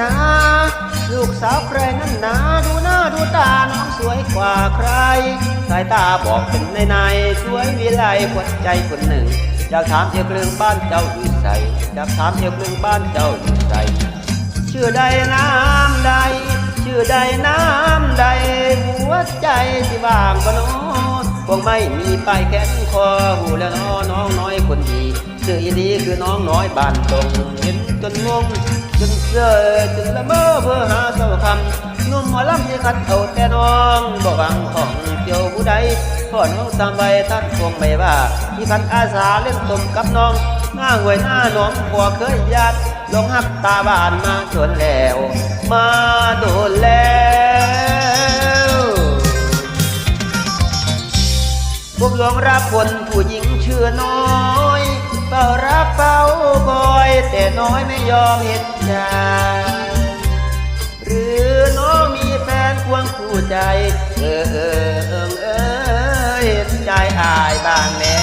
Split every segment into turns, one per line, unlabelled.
นา ลูกสาวใครนั้นหนา ดูหน้าดูตาน้องสวยกว่าใคร สายตาบอกเป็นในในสวยวิไลหัวใจคนหนึ่ง อยากถามเจ้าเกลืองบ้านเจ้าอยู่ใสอยากถามเจ้าเกลืองบ้านเจ้าอยู่ใส่ชื่อใดน้ำใด ชื่อใดน้ำใด หัวใจที่ว่างก็น้อคงไม่มีปลายแขนคอหูแล้วน้อน้องน้อยคนดี ชื่ออีดีคือน้องน้อยบ้านตรงเห็นจนงงจนเสื่อจนละเมอเพื่อหาเสาคำนุ่มหมอลำที่ขัดเอาแต่น้องบอกวังของเกี่ยวผู้ใดพ่อน้องตามใบท่านคงไม่ว่าที่ขันอาสาเล่นตมกับน้องหน้าหวยหน้าน้องบัวเคยญาติลงหักตาบานมาจนแล้ว มาโดนแล้วพวกหลวงรักคนผู้หญิงเชื่อน้อย น้อยไม่ยอมเห็นใจหรือน้องมีแฟนควงคู่ใจ เออเออเออเออเห็นใจอายบ้างแน่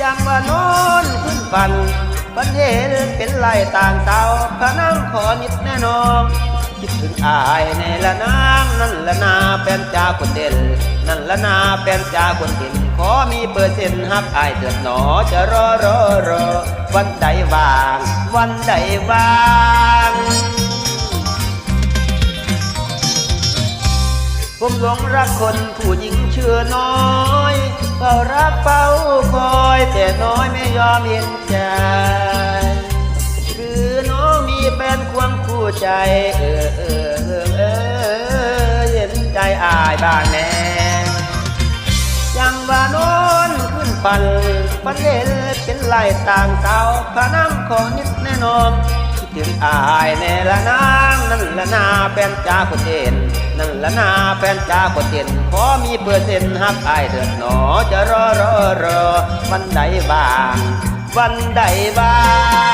จำว่านอนขึ้นฟันปันเห็นเป็นลายต่างเตาพระนั่งขอนิดแน่นอนคิดถึงอายในละนางนั่นละนาเป็นจ่าคนเด่นนั่นละนาเป็นจ่าคนเด่น ขอมีเปอร์เซ็นต์ฮักอายเถิดหนอจะรอรอรอ วันใดว่าง วันใดว่างผมหลงรักคนผู้หญิงเชื่อน้อยเฝ้ารักเฝ้าคอย แต่น้อยไม่ยอมเห็นใจคือน้องมีแฟนควงคู่ใจ เออเออเออเออเห็นใจอายบ้างแน่ ฟันปันเดลเป็นลายต่างเตาพระน้ำขอนิดแน่นอนคิดถึงอายแนละนางนั่นละนาแฟนจ้าคนเด่นนั่นละนาแฟนจ้าคนเด่นขอมีเปอร์เซ็นต์ฮักอายเถิดหนอจะรอรอรอวันใดบ้างวันใดบ้าง